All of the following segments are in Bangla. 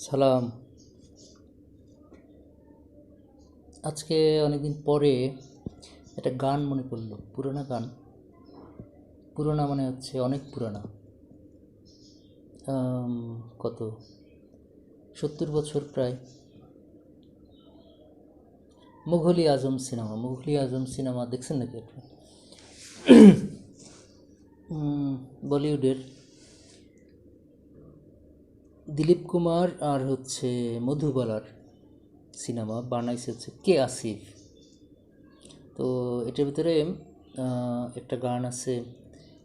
সালাম। আজকে অনেকদিন পরে একটা গান মনে পড়ল, পুরোনো গান। পুরোনো মানে হচ্ছে অনেক পুরোনো। কত? সত্তর বছর প্রায়। মুঘলি আজম সিনেমা, মুঘলি আজম সিনেমা দেখছেন নাকি আপনি? বলিউডের দিলীপ কুমার আর হচ্ছে মধুবালার সিনেমা বানাইছে হচ্ছে কে আসিফ। তো এটার ভিতরে একটা গান আছে,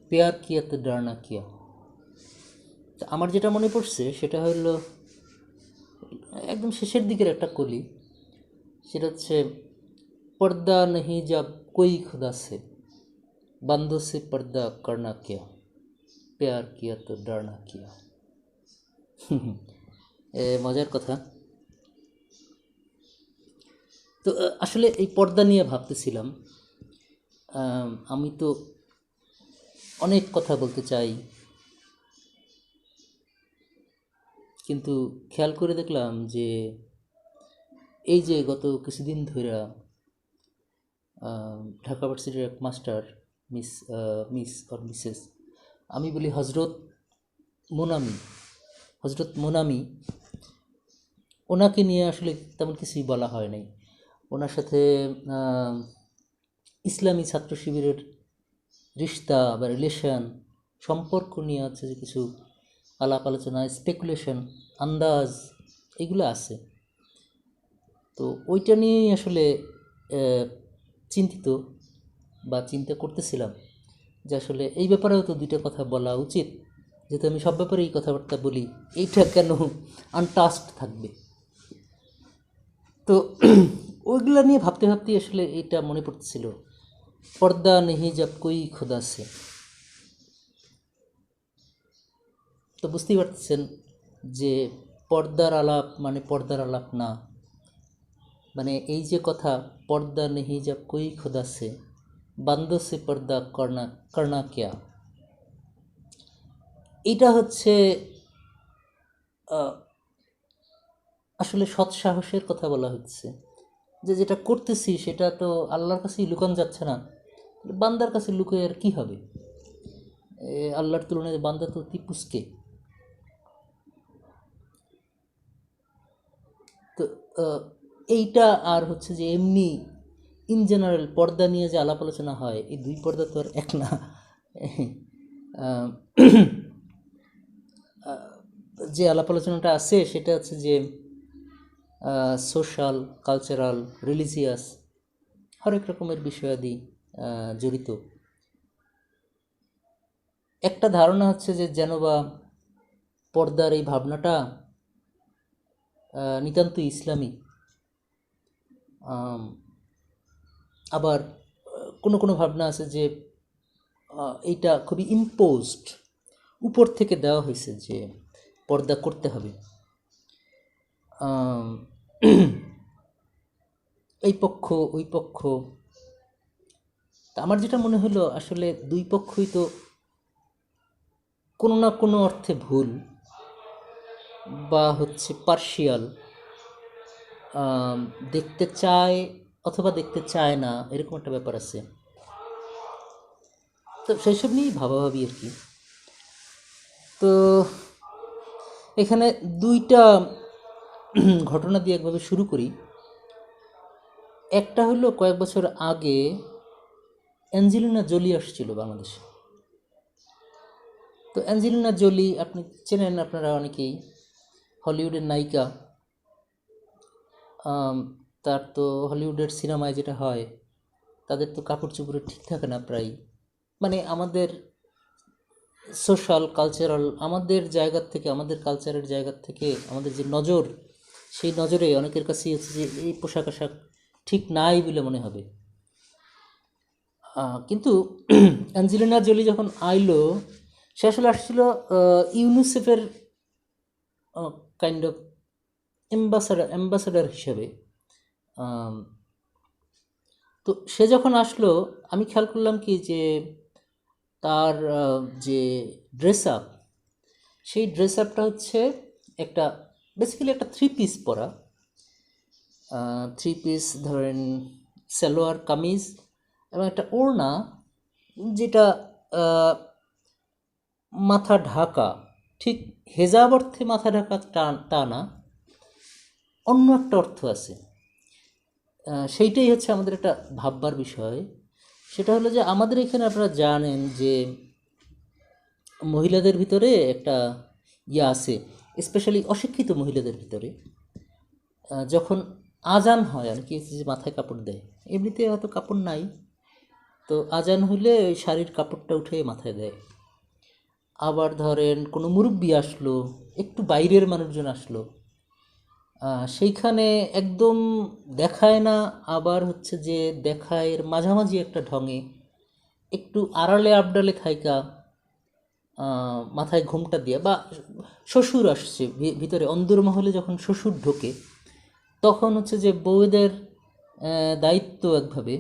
পেয়ার কিয়া তো ডানা কিয়া। তো আমার যেটা মনে পড়ছে সেটা হলো, একদম শেষের দিকের একটা কলি, সেটা হচ্ছে, পর্দা নেহি যা কই খুদা সে বান্ধ সে পর্দা করনা কিয়া, পেয়ার কিয়া তো ডারনা কিয়া। মজার কথা। তো আসলে এই পর্দা নিয়ে ভাবতেছিলাম। আমি তো অনেক কথা বলতে চাই। কিন্তু খেয়াল করে দেখলাম যে, এই যে গত কিছুদিন ধরে ঢাকা ভার্সিটির এক master, miss miss, or Mrs, আমি বলি হজরত মোনামি। হজরত মোনামি, ওনাকে নিয়ে আসলে তেমন কিছুই বলা হয় নাই। ওনার সাথে ইসলামী ছাত্র শিবিরের রিশতা বা রিলেশন সম্পর্ক নিয়ে আছে যে কিছু আলাপ আলোচনা স্পেকুলেশন আন্দাজ, এগুলো আছে। তো ওইটা নিয়েই আসলে চিন্তিত বা চিন্তা করতেছিলাম যে আসলে এই ব্যাপারেও তো দুইটা কথা বলা উচিত। যেহেতু আমি সব ব্যাপারে এই কথাবার্তা বলি। এইটা কেন আনটাস্ট থাকবে? তো ওইগুলা নিয়ে ভাবতে ভাবতে আসলে এইটা মনে পড়তেছিল। পর্দা নেহি জব কই খোদা সে। তো বুঝতেই পারতেছেন যে পর্দার আলাপ মানে পর্দার আলাপ না। মানে এই যে কথা, পর্দা নেহি জব কই খোদা সে, বান্দো সে পর্দা করনা করনা ক্যা এটা হচ্ছে আসলে সৎ সাহসের কথা বলা হচ্ছে। যে যেটা করতেছি সেটা তো আল্লাহর কাছেই লুকান যাচ্ছে না। বান্দার কাছে লুকে আর কী হবে? আল্লাহর তুলনায় বান্দা তো তিপুসকে তো এইটা আর হচ্ছে যে এমনি ইন জেনারেল পর্দা নিয়ে যে আলাপ আলোচনা হয়, এই দুই পর্দা তো আর এক না। যে আলাপ আলোচনাটা আছে সেটা হচ্ছে যে সোশ্যাল কালচারাল রিলিজিয়াস হরেক রকমের বিষয়াদি জড়িত। একটা ধারণা হচ্ছে যে যেন বা পর্দার এই ভাবনাটা নিতান্ত ইসলামী। আবার কোনো কোনো ভাবনা আছে যে এইটা খুবই ইম্পোজড উপর থেকে দেওয়া হয়েছে যে পর্দা করতে হবে। এই পক্ষ, ওই পক্ষ। তা আমার যেটা মনে হলো, আসলে দুই পক্ষই তো কোনো না কোনো অর্থে ভুল বা হচ্ছে পার্শিয়াল দেখতে চায় অথবা দেখতে চায় না, এরকম একটা ব্যাপার আছে। তো সেই সব নিয়েই ভাবাভাবি আর কি। তো এখানে দুইটা ঘটনা দিয়ে একভাবে শুরু করি। একটা হলো কয়েক বছর আগে অ্যাঞ্জেলিনা জোলি আসছিল বাংলাদেশে। তো অ্যাঞ্জেলিনা জোলি, আপনি চেনেন আপনারা অনেকেই, হলিউডের নায়িকা। তার তো হলিউডের সিনেমায় যেটা হয়, তাদের তো কাপড় চোপড়ে ঠিক থাকে না প্রায়। মানে আমাদের সোশ্যাল কালচারাল আমাদের জায়গার থেকে, আমাদের কালচারের জায়গার থেকে আমাদের যে নজর, সেই নজরে অনেকের কাছেই হচ্ছে যে এই পোশাক আশাক ঠিক নাই বলে মনে হবে। কিন্তু অ্যাঞ্জেলিনা জোলি যখন আইলো, সে আসলে আসছিল ইউনিসেফের কাইন্ড অফ অ্যাম্বাসাডার অ্যাম্বাসাডার হিসেবে। তো সে যখন আসলো, আমি খেয়াল করলাম কি যে তার যে ড্রেস আপ সেই ড্রেস আপটা হচ্ছে একটা বেসিক্যালি একটা থ্রি পিস পরা থ্রি পিস ধরেন সালোয়ার, কামিজ এবং একটা ওড়না যেটা মাথা ঢাকা, ঠিক হেজাব অর্থে মাথা ঢাকা তা- না, অন্য একটা অর্থ আছে। সেইটাই হচ্ছে আমাদের একটা ভাববার বিষয়। সেটা হলো যে আমাদের এখানে আপনারা জানেন যে মহিলাদের ভিতরে একটা ইয়ে আছে স্পেশালি অশিক্ষিত মহিলাদের ভিতরে। যখন আজান হয়, আর কি যে মাথায় কাপড় দেয়, এমনিতে হয়তো কাপড় নাই। তো আজান হইলে ওই শাড়ির কাপড়টা উঠে মাথায় দেয়। আবার ধরেন কোনো মুরব্বি আসলো, একটু বাইরের মানুষজন আসলো সেইখানে একদম দেখায় না, আবার হচ্ছে যে দেখায় এর মাঝামাঝি একটা ঢঙে। একটু আড়ালে আবডালে থাইকা মাথায় ঘুমটা দিয়ে, বা শ্বশুর আসছে ভিতরে অন্দরমহলে যখন শ্বশুর ঢোকে, তখন হচ্ছে যে বউদের দায়িত্ব একভাবে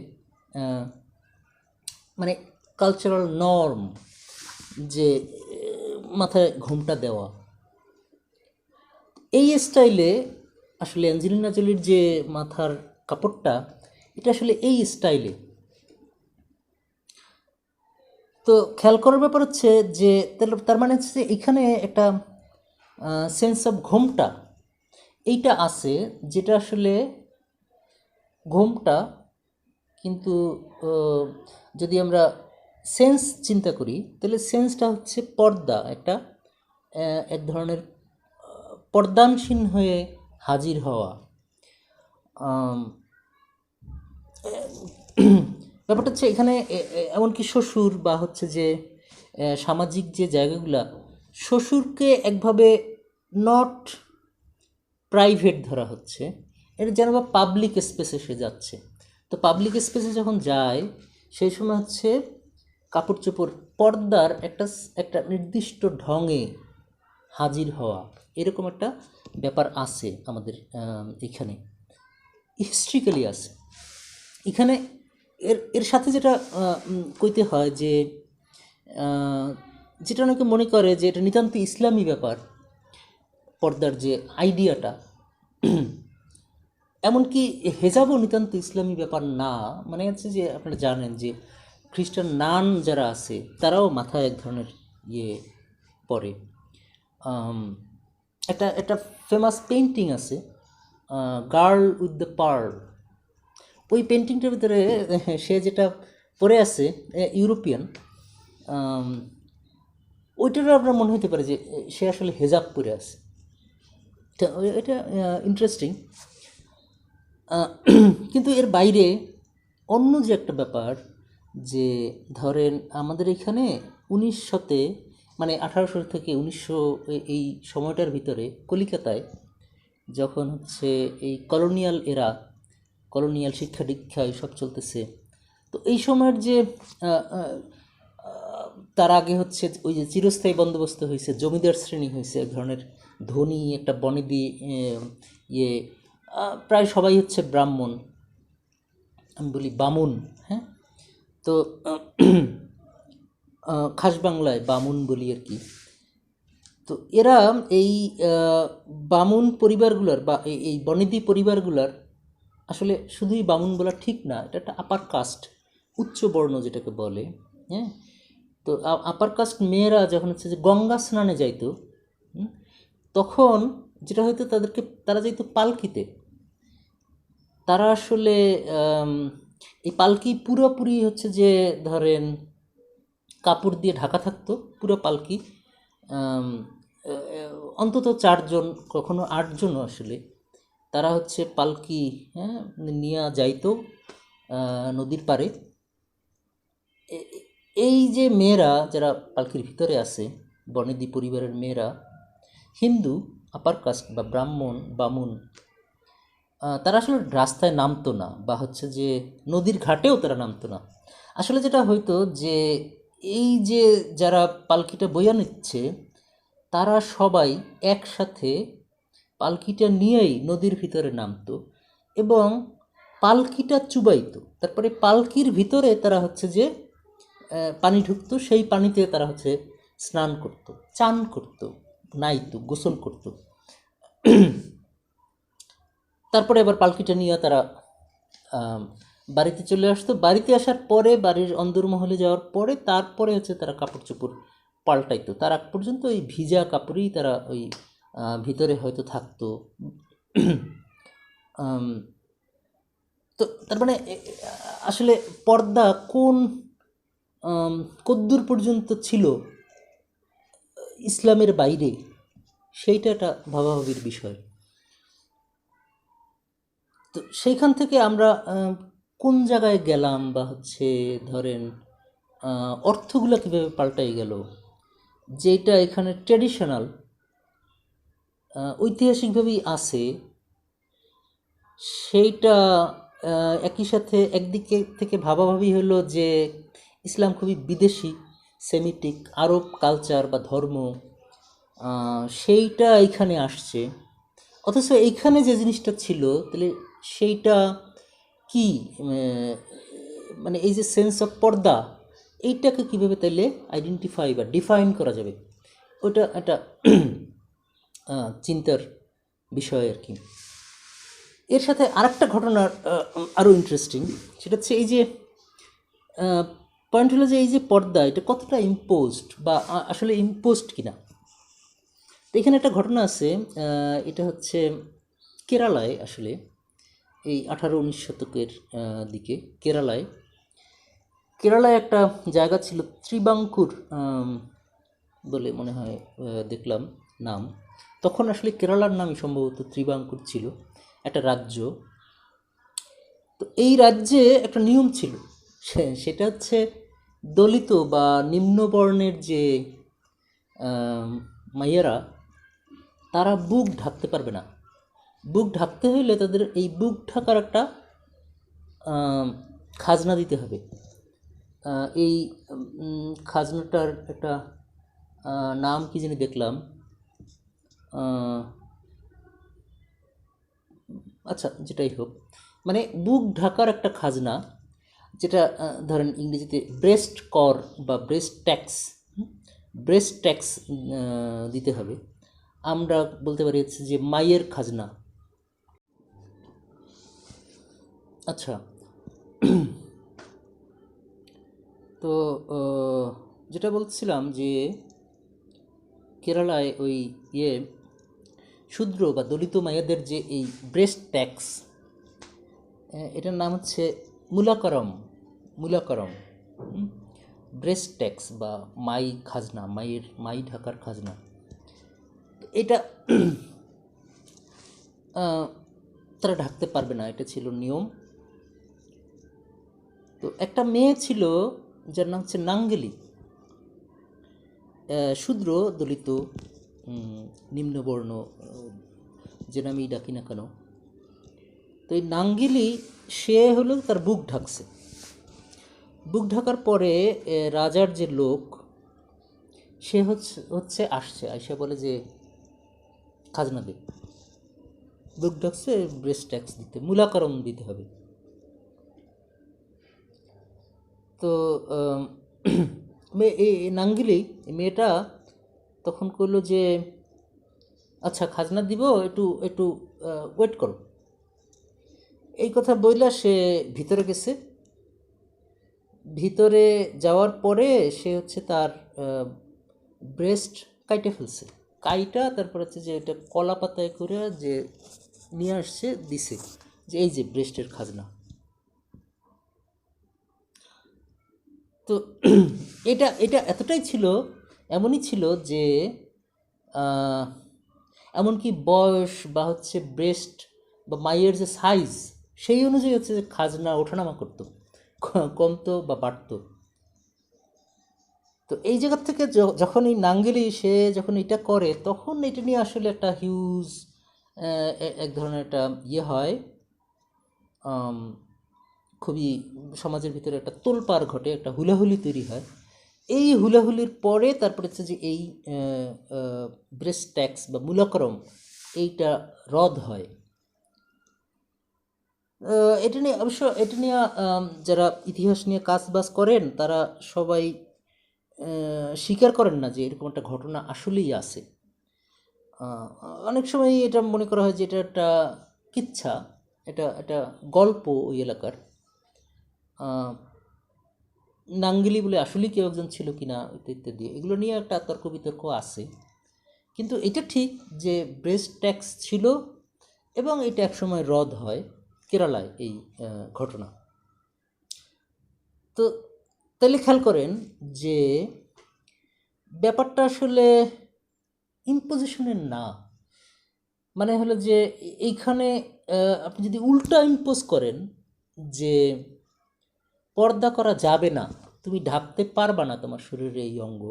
মানে কালচারাল নর্ম যে মাথায় ঘুমটা দেওয়া। এই স্টাইলে আসলে অ্যাঞ্জেলিনা জলির যে মাথার কাপড়টা, এটা আসলে এই স্টাইলে। তো খেয়াল করার ব্যাপার হচ্ছে যে, তার- মানে হচ্ছে এখানে একটা সেন্স অফ ঘোমটা, এইটা আছে যেটা আসলে ঘোমটা, কিন্তু যদি আমরা সেন্স চিন্তা করি, তাহলে সেন্সটা হচ্ছে পর্দা, একটা এক ধরনের পর্দানসীন হয়ে হাজির হওয়া। ব্যাপারটা হচ্ছে এখানে এমনকি শ্বশুর বা হচ্ছে যে সামাজিক যে জায়গাগুলা, শ্বশুরকে একভাবে নট প্রাইভেট ধরা হচ্ছে। এটা যেন বা পাবলিক স্পেসে সে যাচ্ছে। তো পাবলিক স্পেসে যখন যায়, সেই সময় হচ্ছে কাপড় চোপড় পর্দার একটা একটা নির্দিষ্ট ঢঙে হাজির হওয়া। এরকম একটা ব্যাপার আছে আমাদের এখানে। হিস্ট্রিক্যালি আছে। এখানে এর এর সাথে যেটা কইতে হয় যে যেটা অনেকে মনে করে যে এটা নিতান্ত ইসলামী ব্যাপার পর্দার যে আইডিয়াটা। এমনকি হেজাবও নিতান্ত ইসলামী ব্যাপার না। মানে হচ্ছে যে আপনারা জানেন যে খ্রিস্টান নান যারা আছে তারাও মাথায় এক ধরনের ইয়ে আম, একটা একটা ফেমাস পেন্টিং আছে গার্ল উইথ দ্য পার্ল ওই পেন্টিংটার ভিতরে, সে যেটা পরে আছে ইউরোপিয়ান ওইটারও আপনার মনে হতে পারে যে সে আসলে হেজাব পরে আছে। এটা ইন্টারেস্টিং কিন্তু এর বাইরে অন্য যে একটা ব্যাপার যে, ধরেন আমাদের এখানে উনিশ শতে মানে আঠারোশো থেকে উনিশশো এই সময়টার ভিতরে কলিকাতায় যখন হচ্ছে এই কলোনিয়াল এরা, কলোনিয়াল শিক্ষা দীক্ষা সব চলতেছে, তো এই সময়ের যে তার আগে হচ্ছে ওই যে চিরস্থায়ী বন্দোবস্ত হয়েছে, জমিদার শ্রেণি হয়েছে এক ধরনের, ধনী, একটা বনেদি ইয়ে প্রায় সবাই হচ্ছে ব্রাহ্মণ, আমি বলি বামুন হ্যাঁ? তো খাস বাংলায় বামুন বলি আর কি। তো এরা এই বামুন পরিবারগুলোর বা এই- বনেদি পরিবারগুলোর আসলে শুধুই বামুন বলা ঠিক না, এটা একটা আপার কাস্ট উচ্চ বর্ণ যেটাকে বলে হ্যাঁ? তো আপার কাস্ট মেয়েরা যখন হচ্ছে যে গঙ্গা স্নানে যাইতো তখন যেটা হয়তো তাদেরকে, তারা যাইতো পালকিতে। তারা আসলে এই পালকি পুরোপুরি হচ্ছে যে ধরেন কাপড় দিয়ে ঢাকা থাকতো, পুরো পালকি। অন্তত চারজন, কখনো আটজনও আসলে। তারা হচ্ছে পালকি হ্যাঁ নিয়ে যাইতো নদীর পাড়ে। এই যে মেয়েরা যারা পালকির ভিতরে আছে, বনেদি পরিবারের মেয়েরা, হিন্দু আপার কাস্ট বা ব্রাহ্মণ, বামুন তারা আসলে রাস্তায় নামতো না, বা হচ্ছে যে নদীর ঘাটেও তারা নামতো না। আসলে যেটা হয়তো যে এই যে যারা পালকিটা বইয়া নিচ্ছে, তারা সবাই একসাথে পালকিটা নিয়েই নদীর ভিতরে নামতো এবং পালকিটা চুবাইতো। তারপরে পালকির ভিতরে তারা হচ্ছে যে পানি ঢুকতো, সেই পানিতে তারা হচ্ছে স্নান করতো, চান করতো, নাইতো, গোসল করতো। তারপরে আবার পালকিটা নিয়ে তারা বাড়িতে চলে আসতো। বাড়িতে আসার পরে, বাড়ির অন্দরমহলে যাওয়ার পরে, তারপরে হচ্ছে তারা কাপড় চোপড় পাল্টাইতো। তার আগ পর্যন্ত ওই ভিজা কাপড়েই তারা ওই ভিতরে হয়তো থাকতো। তো তার মানে আসলে পর্দা কোন কদ্দূর পর্যন্ত ছিল ইসলামের বাইরে, সেইটা একটা ভাবাভাবির বিষয়। তো সেইখান থেকে আমরা কোন জায়গায় গেলাম বা হচ্ছে ধরেন অর্থগুলো কীভাবে পাল্টাই গেল? যেটা এখানে ট্র্যাডিশনাল ঐতিহাসিকভাবেই আছে। সেইটা একই সাথে একদিকে থেকে ভাবাভাবি হলো যে ইসলাম খুবই বিদেশি, সেমিটিক, আরব কালচার বা ধর্ম সেইটা এইখানে আসছে। অথচ এইখানে যে জিনিসটা ছিল, তাহলে সেইটা কি মানে এই যে সেন্স অফ পর্দা, এইটাকে কীভাবে তাইলে আইডেন্টিফাই বা ডিফাইন করা যাবে? ওটা একটা চিন্তার বিষয় আর কি। এর সাথে আরেকটা ঘটনা আরও ইন্টারেস্টিং সেটা হচ্ছে এই যে পয়েন্ট হলো যে এই যে পর্দা, এটা কতটা ইম্পোজড বা আসলে ইম্পোজড কিনা? তো এখানে একটা ঘটনা আছে এটা হচ্ছে কেরালায় আসলে এই আঠারো উনিশ শতকের দিকে কেরালায়। কেরালায় একটা জায়গা ছিল ত্রিবাঙ্কুর বলে মনে হয় দেখলাম নাম। তখন আসলে কেরালার নামই সম্ভবত ত্রিবাঙ্কুর ছিল, একটা রাজ্য। তো এই রাজ্যে একটা নিয়ম ছিল সেটা হচ্ছে দলিত বা নিম্নবর্ণের যে মাইয়ারা, তারা বুক ঢাকতে পারবে না। বুক ঢাকতে হইলে তাদের এই বুক ঢাকার একটা খাজনা দিতে হবে। এই খাজনাটার একটা নাম কি জানি দেখলাম। আচ্ছা যেটাই হোক। মানে বুক ঢাকার একটা খাজনা, যেটা ধরেন ইংরেজিতে ব্রেস্ট কর বা ব্রেস্ট ট্যাক্স ব্রেস্ট ট্যাক্স দিতে হবে। আমরা বলতে পারি যে মায়ের খাজনা। আচ্ছা। তো যেটা বলছিলাম যে, কেরালায় ওই ইয়ে শূদ্র বা দলিত মায়াদের যে এই ব্রেস্ট ট্যাক্স এটার নাম হচ্ছে মূলাকরম মূলাকরম ব্রেস্ট ট্যাক্স বা মাই খাজনা মায়ের মাই ঢাকার খাজনা। এটা তারা ঢাকতে পারবে না, এটা ছিল নিয়ম। তো একটা মেয়ে ছিল, যার নাম হচ্ছে নাঙ্গেলি। শূদ্র দলিত নিম্নবর্ণ যে নামেই ডাকি না কেন। তো এই নাঙ্গিলি, সে হলো তার বুক ঢাকছে। বুক ঢাকার পরে রাজার যে লোক, সে হচ্ছে হচ্ছে আসছে, আইসা বলে যে, খাজনা দে। বুক ঢাকছে ব্রেস্ট ট্যাক্স দিতে মূলাকরণ দিতে হবে। তো এই নাঙ্গিলি মেয়েটা তখন করল যে আচ্ছা খাজনা দিব, একটু একটু ওয়েট করো। এই কথা বইলা সে ভিতরে গেছে। ভিতরে যাওয়ার পরে সে হচ্ছে তার ব্রেস্ট কাইটে ফেলছে। কাইটা তারপর হচ্ছে যে এটা কলা পাতায় করে যে নিয়ে আসছে, দিছে। যে এই যে ব্রেস্টের খাজনা। তো এটা এটা এতটাই ছিল, এমনই ছিল যে এমনকি বয়স বা হচ্ছে ব্রেস্ট বা মায়ের যে সাইজ সেই অনুযায়ী হচ্ছে যে খাজনা ওঠানামা করতো, কমতো বা বাড়তো। তো এই জায়গার থেকে যখন এই নাঙ্গেলি সে যখন এটা করে, তখন এটা নিয়ে আসলে একটা হিউজ এক ধরনের একটা ইয়ে হয় খুবই সমাজের ভিতরে একটা তোলপাড় ঘটে, একটা হুলাহুলি তৈরি হয়। এই হুলাহুলির পরে তারপরে হচ্ছে যে এই ব্রেস্ট ট্যাক্স বা মূলাকরম এইটা রদ হয়। এটা নিয়ে অবশ্য এটা নিয়ে যারা ইতিহাস নিয়ে কাজ বাজ করেন তারা সবাই স্বীকার করেন না যে এরকম একটা ঘটনা আসলেই আছে। অনেক সময় এটা মনে করা হয় যে এটা একটা কিচ্ছা, এটা, একটা গল্প ওই এলাকার। নাঙ্গিলি বলে আসলেই কেউ একজন ছিল কিনা ইত্যাদি ইত্যাদি। এগুলো নিয়ে একটা তর্ক বিতর্ক আছে। কিন্তু এটা ঠিক যে ব্রেস্ট ট্যাক্স ছিল এবং এটা একসময় রদ হয় কেরালায় এই ঘটনা। তো তাহলে খেয়াল করেন যে ব্যাপারটা আসলে ইম্পোজিশনের না। মানে হলো যে এইখানে আপনি যদি উল্টা ইম্পোজ করেন যে পর্দা করা যাবে না, তুমি ঢাকতে পারবা না তোমার শরীরের এই অঙ্গ,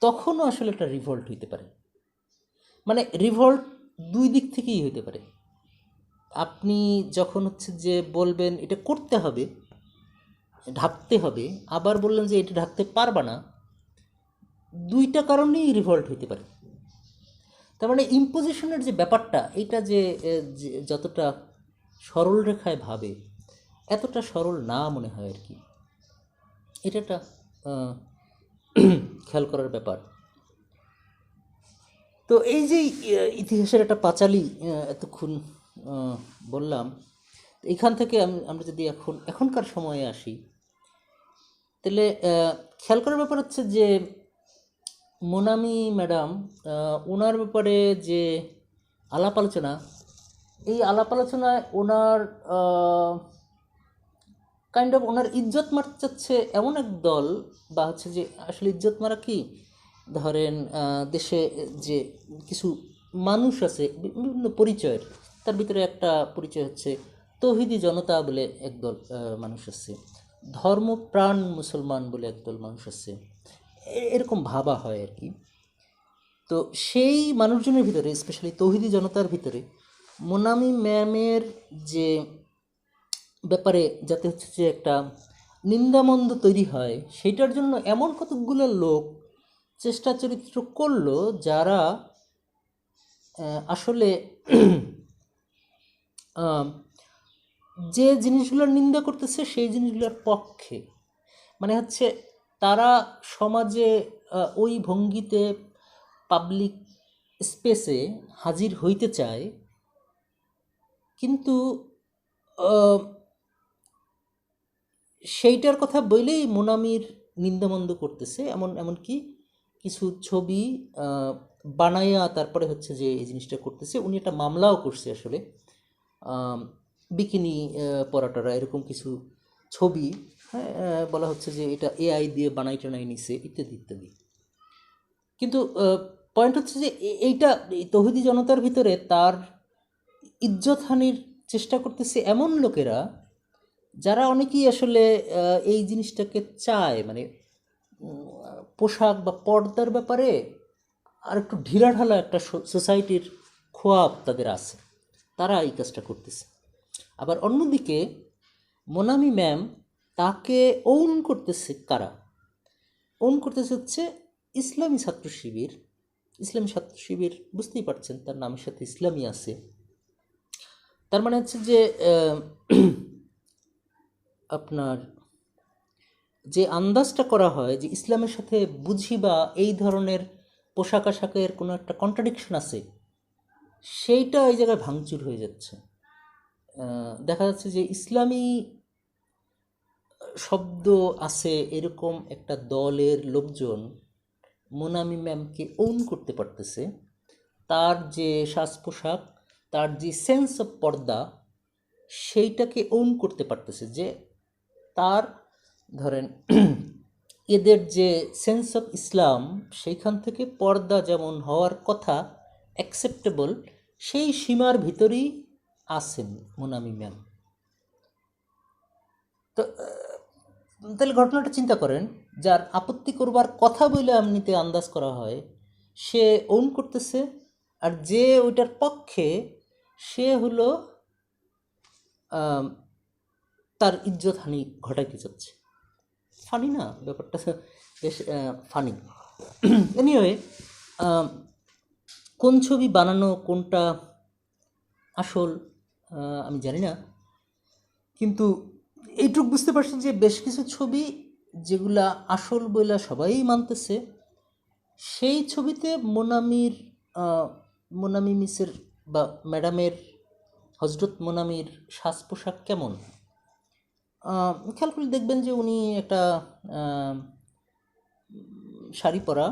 তখনও আসলে একটা রিভল্ট হইতে পারে। মানে রিভল্ট দুই দিক থেকেই হইতে পারে। আপনি যখন হচ্ছে যে বলবেন এটা করতে হবে, ঢাকতে হবে, আবার বললেন যে এটা ঢাকতে পারবা না, দুইটা কারণেই রিভল্ট হইতে পারে। তার মানে ইম্পোজিশনের যে ব্যাপারটা, এটা যে, যতটা সরল রেখায় ভাবে এতটা সরল না মনে হয় আর কি। এটা একটা খেয়াল করার ব্যাপার। তো এই যে ইতিহাসের একটা পাঁচালি এতক্ষণ বললাম এখান থেকে আম- আমরা যদি এখন, এখনকার সময়ে আসি, তাহলে খেয়াল করার ব্যাপার হচ্ছে যে, মোনামি ম্যাডাম ওনার ব্যাপারে যে আলাপ আলোচনা, এই আলাপ আলোচনায় ওনার কাইন্ড অফ ওনার ইজ্জত মারতে চাচ্ছে এমন এক দল বা হচ্ছে যে আসলে ইজ্জত মারা কি? ধরেন দেশে যে কিছু মানুষ আছে বিভিন্ন পরিচয়ের, তার ভিতরে একটা পরিচয় হচ্ছে তহিদি জনতা বলে একদল মানুষ আছে। ধর্মপ্রাণ মুসলমান বলে একদল মানুষ আছে। এরকম ভাবা হয় আর কি। তো সেই মানুষজনের ভিতরে স্পেশালি তৌহিদি জনতার ভিতরে, মোনামি ম্যামের যে ব্যাপারে যাতে হচ্ছে যে একটা নিন্দামন্দ তৈরি হয়, সেইটার জন্য এমন কতকগুলো লোক চেষ্টা চরিত্র করল যারা আসলে যে জিনিসগুলোর নিন্দা করতেছে সেই জিনিসগুলোর পক্ষে। মানে হচ্ছে তারা সমাজে ওই ভঙ্গিতে পাবলিক স্পেসে হাজির হইতে চায়, কিন্তু সেইটার কথা বলেই মোনামির নিন্দামন্দ করতেছে। এমন এমনকি কিছু ছবি বানাইয়া তারপরে হচ্ছে যে এই জিনিসটা করতেছে। উনি একটা মামলাও করছে আসলে। বিকিনি পরাটারা এরকম কিছু ছবি হ্যাঁ বলা হচ্ছে যে এটা এআই দিয়ে বানাই টানাই নিছে, ইত্যাদি ইত্যাদি। কিন্তু পয়েন্ট হচ্ছে যে এইটা, এই তৌহিদি জনতার ভিতরে তার ইজ্জতহানির চেষ্টা করতেছে এমন লোকেরা যারা অনেকেই আসলে এই জিনিসটাকে চায় মানে পোশাক বা পর্দার ব্যাপারে আর একটু ঢিলাঢালা একটা সোসাইটির খোয়াব তাদের আছে। তারা এই কাজটা করতেছে। আবার অন্যদিকে, মোনামি ম্যাম তাকে ওন করতেছে কারা? ওন করতেছে হচ্ছে ইসলামী ছাত্র শিবির। ইসলামী ছাত্র শিবির, বুঝতেই পারছেন, তার নামের সাথে ইসলামী আছে। তার মানে হচ্ছে যে আপনার যে আন্দাজটা করা হয় যে ইসলামের সাথে বুঝি বা এই ধরনের পোশাক আশাকের কোনো একটা কন্ট্রাডিকশন আছে, সেইটা ওই জায়গায় ভাঙচুর হয়ে যাচ্ছে। দেখা যাচ্ছে যে ইসলামী শব্দ আছে এরকম একটা দলের লোকজন মোনামি ম্যামকে ওন করতে পারতেছে। তার যে সাজ পোশাক তার যে সেন্স অফ পর্দা, সেইটাকে ওন করতে পারতেছে যে তার, ধরেন, এদের যে সেন্স অফ ইসলাম সেইখান থেকে পর্দা যেমন হওয়ার কথা অ্যাকসেপ্টেবল সেই সীমার ভিতরেই আছেন মোনামি ম্যাম। তো তাহলে ঘটনাটা চিন্তা করেন, যার আপত্তি করবার কথা বলে এমনিতে আন্দাজ করা হয়, সে ওন করতেছে, আর যে ওইটার পক্ষে সে হলো তার ইজ্জত হানি ঘটাইতে চাচ্ছে ফানি না? ব্যাপারটা বেশ ফানি এনিওয়ে কোন ছবি বানানো, কোনটা আসল আমি জানি না। কিন্তু এইটুক বুঝতে পারছি যে বেশ কিছু ছবি যেগুলা আসল বইলা সবাই মানতেছে, সেই ছবিতে মোনামির মোনামি মিসের বা ম্যাডামের, হজরত মোনামির সাজ পোশাক কেমন? খেয়াল করে দেখবেন যে উনি একটা শাড়ি পরা,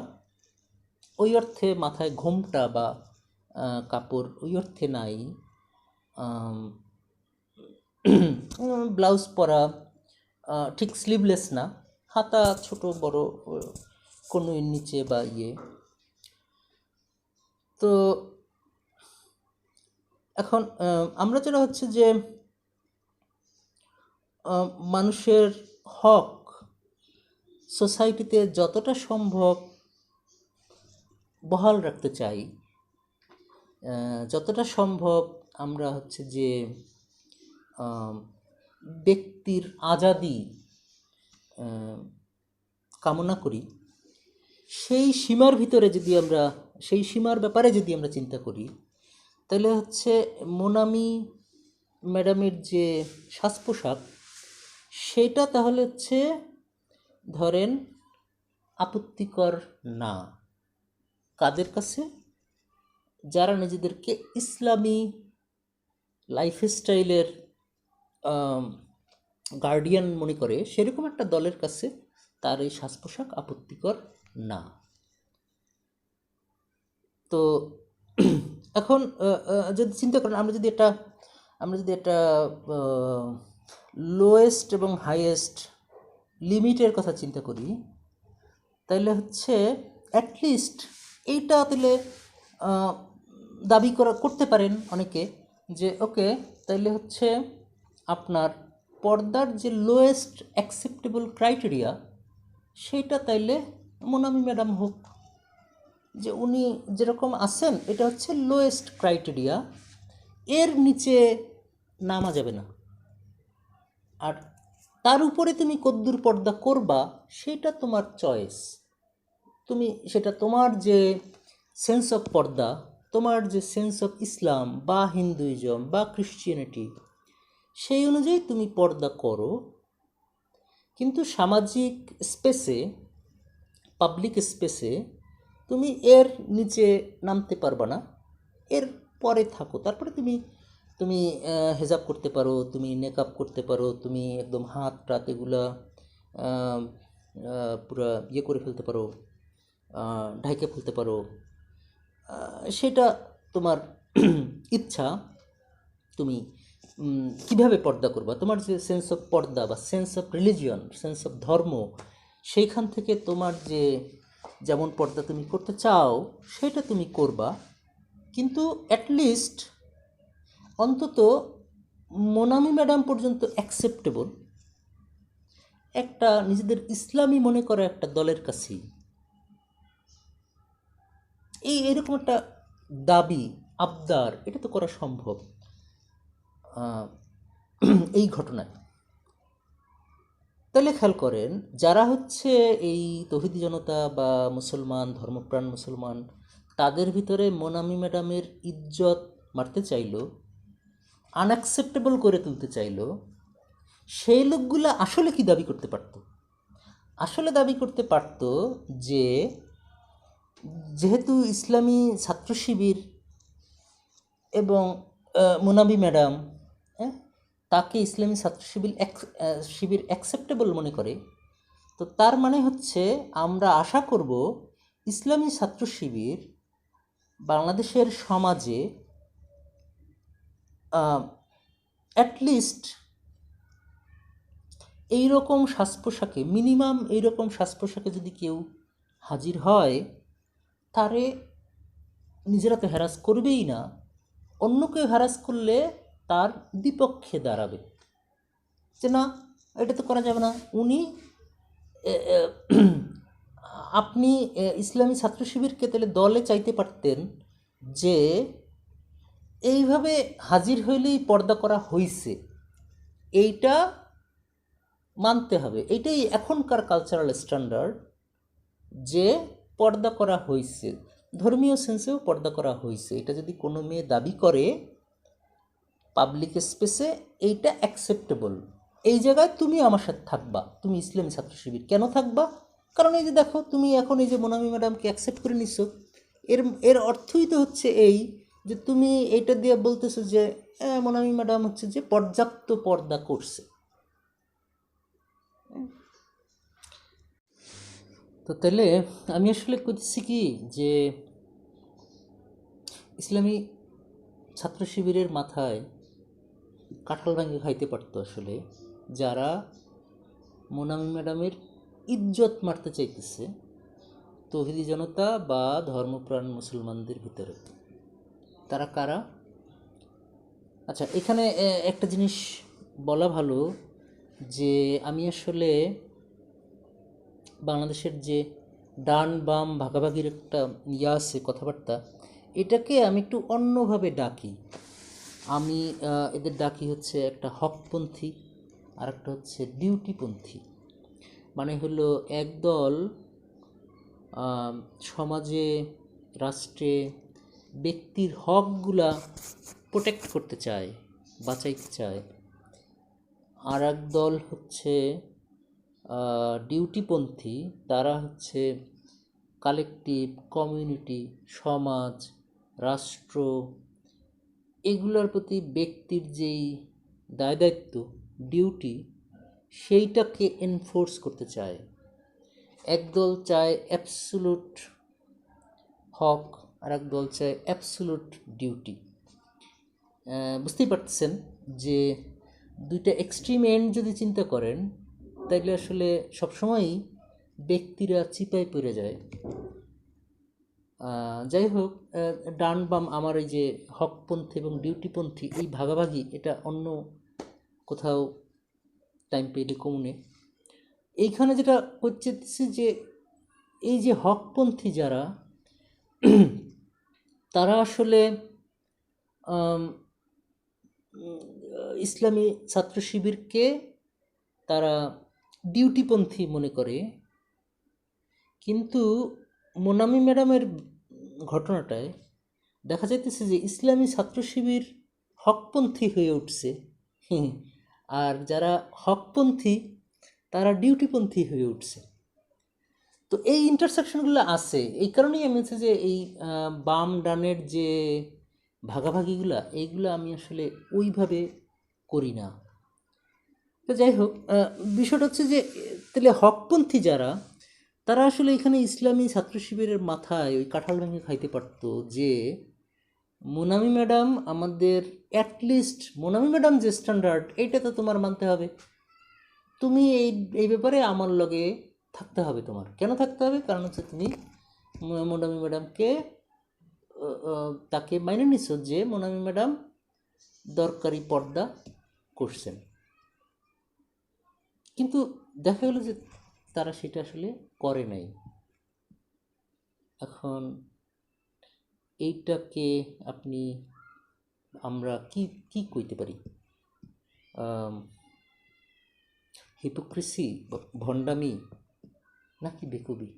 ওই অর্থে মাথায় ঘোমটা বা কাপড় ওই অর্থে নাই ব্লাউজ পরা ঠিক স্লিভলেস না, হাতা ছোট বড় কোনো নিচে বা ইয়ে। তো এখন আমরা যেটা হচ্ছে যে মানুষের হক সোসাইটিতে যতটা সম্ভব বহাল রাখতে চাই। যতটা সম্ভব আমরা হচ্ছে যে ব্যক্তির আজাদি কামনা করি। সেই সীমার ভিতরে যদি আমরা, সেই সীমার ব্যাপারে যদি আমরা চিন্তা করি, তাহলে হচ্ছে মোনামি ম্যাডামের যে সাজ পোশাক সেটা তাহলে হচ্ছে, ধরেন, আপত্তিকর না। কাদের কাছে? যারা নিজেদেরকে ইসলামী লাইফস্টাইলের গার্ডিয়ান মনে করে, সেরকম একটা দলের কাছে তার এই সাজ পোশাক আপত্তিকর না। তো এখন যদি চিন্তা করেন, আমরা যদি এটা, আমরা যদি একটা লোয়েস্ট এবং হাইয়েস্ট লিমিটের কথা চিন্তা করি তাহলে হচ্ছে অ্যাটলিস্ট এইটা তাহলে দাবি করা, করতে পারেন অনেকে যে, ওকে, তাইলে হচ্ছে আপনার পর্দার যে লোয়েস্ট অ্যাকসেপ্টেবল ক্রাইটেরিয়া সেইটা তাইলে মোনামি ম্যাডাম হোক, যে উনি যেরকম আছেন, এটা হচ্ছে লোয়েস্ট ক্রাইটেরিয়া এর নিচে নামা যাবে না। আর তার উপরে তুমি কদ্দুর পর্দা করবা, সেটা তোমার চয়েস তুমি, সেটা তোমার যে সেন্স অফ পর্দা, তোমার যে সেন্স অফ ইসলাম, বা হিন্দুইজম, বা ক্রিশ্চিয়ানিটি সেই অনুযায়ী তুমি পর্দা করো। কিন্তু সামাজিক স্পেসে পাবলিক স্পেসে তুমি এর নিচে নামতে পারবা না। এর পরে থাকো। তারপরে তুমি তুমি হেজাব করতে পারো, তুমি নেকআপ করতে পারো, তুমি একদম হাত টাত এগুলা পুরা ইয়ে করে ফেলতে পারো ঢাইকে ফেলতে পারো সেটা তোমার ইচ্ছা। তুমি কীভাবে পর্দা করবা? তোমার যে সেন্স অফ পর্দা বা sense of religion sense of ধর্ম, সেইখান থেকে তোমার যে, যেমন পর্দা তুমি করতে চাও, সেটা তুমি করবা। কিন্তু অ্যাটলিস্ট অন্তত মোনামি ম্যাডাম পর্যন্ত অ্যাকসেপ্টেবল একটা নিজেদের ইসলামী মনে করা একটা দলের কাছেই এই এরকম একটা দাবি, আবদার, এটা তো করা সম্ভব। এই ঘটনায়। তাহলে খেয়াল করেন, যারা হচ্ছে এই তহিদি জনতা বা মুসলমান, ধর্মপ্রাণ মুসলমান, তাদের ভিতরে মোনামি ম্যাডামের ইজ্জত মারতে চাইলো। আনঅ্যাকসেপ্টেবল করে তুলতে চাইলো, সেই লোকগুলো আসলে কি দাবি করতে পারত? আসলে দাবি করতে পারত যে, যেহেতু ইসলামী ছাত্র শিবির এবং মোনাবি ম্যাডাম হ্যাঁ তাকে ইসলামী ছাত্র শিবির শিবির অ্যাকসেপ্টেবল মনে করে, তো তার মানে হচ্ছে আমরা আশা করব ইসলামী ছাত্র শিবির বাংলাদেশের সমাজে অ্যাটলিস্ট এইরকম শ্বাস পোশাকে মিনিমাম এইরকম শ্বাস পোশাকে যদি কেউ হাজির হয়, তারে নিজেরা তো হ্যারাস করবেই না। অন্য কেউ হ্যারাস করলে তার বিপক্ষে দাঁড়াবে। যে না, এটা তো করা যাবে না। উনি আপনি ইসলামী ছাত্র শিবিরকে তাহলে দলে চাইতে পারতেন যে এইভাবে হাজির হইলেই পর্দা করা হইছে। এইটা মানতে হবে। এইটাই এখনকার কালচারাল স্ট্যান্ডার্ড যে পর্দা করা হয়েছে ধর্মীয় সেন্সেও পর্দা করা হয়েছে এটা যদি কোনো মেয়ে দাবি করে পাবলিক স্পেসে এইটা অ্যাকসেপ্টেবল এই জায়গায় তুমি আমার সাথে থাকবা। তুমি ইসলামী ছাত্র শিবির কেন থাকবা? কারণ এই যে দেখো, তুমি এখন এই যে মোনামি ম্যাডামকে অ্যাকসেপ্ট করে নিছো, এর এর অর্থই তো হচ্ছে এই যে তুমি এটা দিয়ে বলতেছো যে "আহ, মোনামি ম্যাডাম হচ্ছে যে পর্যাপ্ত পর্দা করছে। তো তাহলে আমি আসলে করতেছি কি যে ইসলামী ছাত্র শিবিরের মাথায় কাঁঠাল ভাঙে খাইতে পারতো আসলে যারা মোনামি ম্যাডামের ইজ্জত মারতে চাইতেছে তহিদি জনতা বা ধর্মপ্রাণ মুসলমানদের ভিতরে। তারা কারা? আচ্ছা এখানে একটা জিনিস বলা ভালো যে আমি আসলে বাংলাদেশের যে ডান বাম ভাগাভাগির একটা ইয়া আছে, কথাবার্তা, এটাকে আমি একটু অন্যভাবে ডাকি। আমি এদের ডাকি হচ্ছে একটা হকপন্থী আর একটা হচ্ছে ডিউটিপন্থী। মানে হলো একদল সমাজে, রাষ্ট্রে ব্যক্তির হকগুলা প্রোটেক্ট করতে চায়, বাঁচাইতে চায়। আর এক দল হচ্ছে ডিউটিপন্থী তারা হচ্ছে কালেকটিভ কমিউনিটি সমাজ, রাষ্ট্র, এগুলোর প্রতি ব্যক্তির যেই দায় দায়িত্ব ডিউটি সেইটাকে এনফোর্স করতে চায়। একদল চায় অ্যাবসুলুট হক আর এক চায় অ্যাবসুলুট ডিউটি বুঝতেই পারতেছেন যে দুইটা এক্সট্রিম এন্ড যদি চিন্তা করেন, তাইলে আসলে সবসময়ই ব্যক্তিরা চিপায় পড়ে যায়। যাই হোক ডান বাম আমার এই যে হকপন্থী এবং ডিউটিপন্থী এই ভাগাভাগি, এটা অন্য কোথাও টাইম পেলে কমুনে। এইখানে যেটা করছে যে, এই যে হকপন্থী যারা তারা আসলে ইসলামী ছাত্র শিবিরকে তারা ডিউটিপন্থী মনে করে। কিন্তু মোনামি ম্যাডামের ঘটনাটায় দেখা যাইতেছে যে ইসলামী ছাত্র শিবির হকপন্থী হয়ে উঠছে। আর যারা হকপন্থী, তারা ডিউটিপন্থী হয়ে উঠছে। তো এই ইন্টারসেকশনগুলো আছে। এই কারণেই আমি হচ্ছে যে এই বাম ডানের যে ভাগাভাগিগুলা এইগুলো আমি আসলে ওইভাবে করি না। তো যাই হোক বিষয়টা হচ্ছে যে, তাহলে হকপন্থী যারা, তারা আসলে এখানে ইসলামী ছাত্র শিবিরের মাথায় ওই কাঁঠাল ভেঙে খাইতে পারতো যে, মোনামি ম্যাডাম আমাদের অ্যাটলিস্ট মোনামি ম্যাডাম যে স্ট্যান্ডার্ড এইটা তো তোমার মানতে হবে। তুমি এই এই ব্যাপারে আমার লগে থাকতে হবে তোমার। কেন থাকতে হবে? কারণ হচ্ছে তুমি মোনামি ম্যাডামকে তাকে মাইনে নিছো যে মোনামি ম্যাডাম দরকারি পর্দা করছেন। কিন্তু দেখা গেল যে তারা সেটা আসলে করে নাই। এখন এইটাকে আপনি, আমরা কি কি কইতে পারি? হিপোক্রেসি ভণ্ডামি নাকি বেকুবি?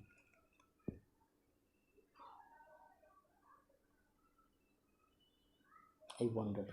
I wonder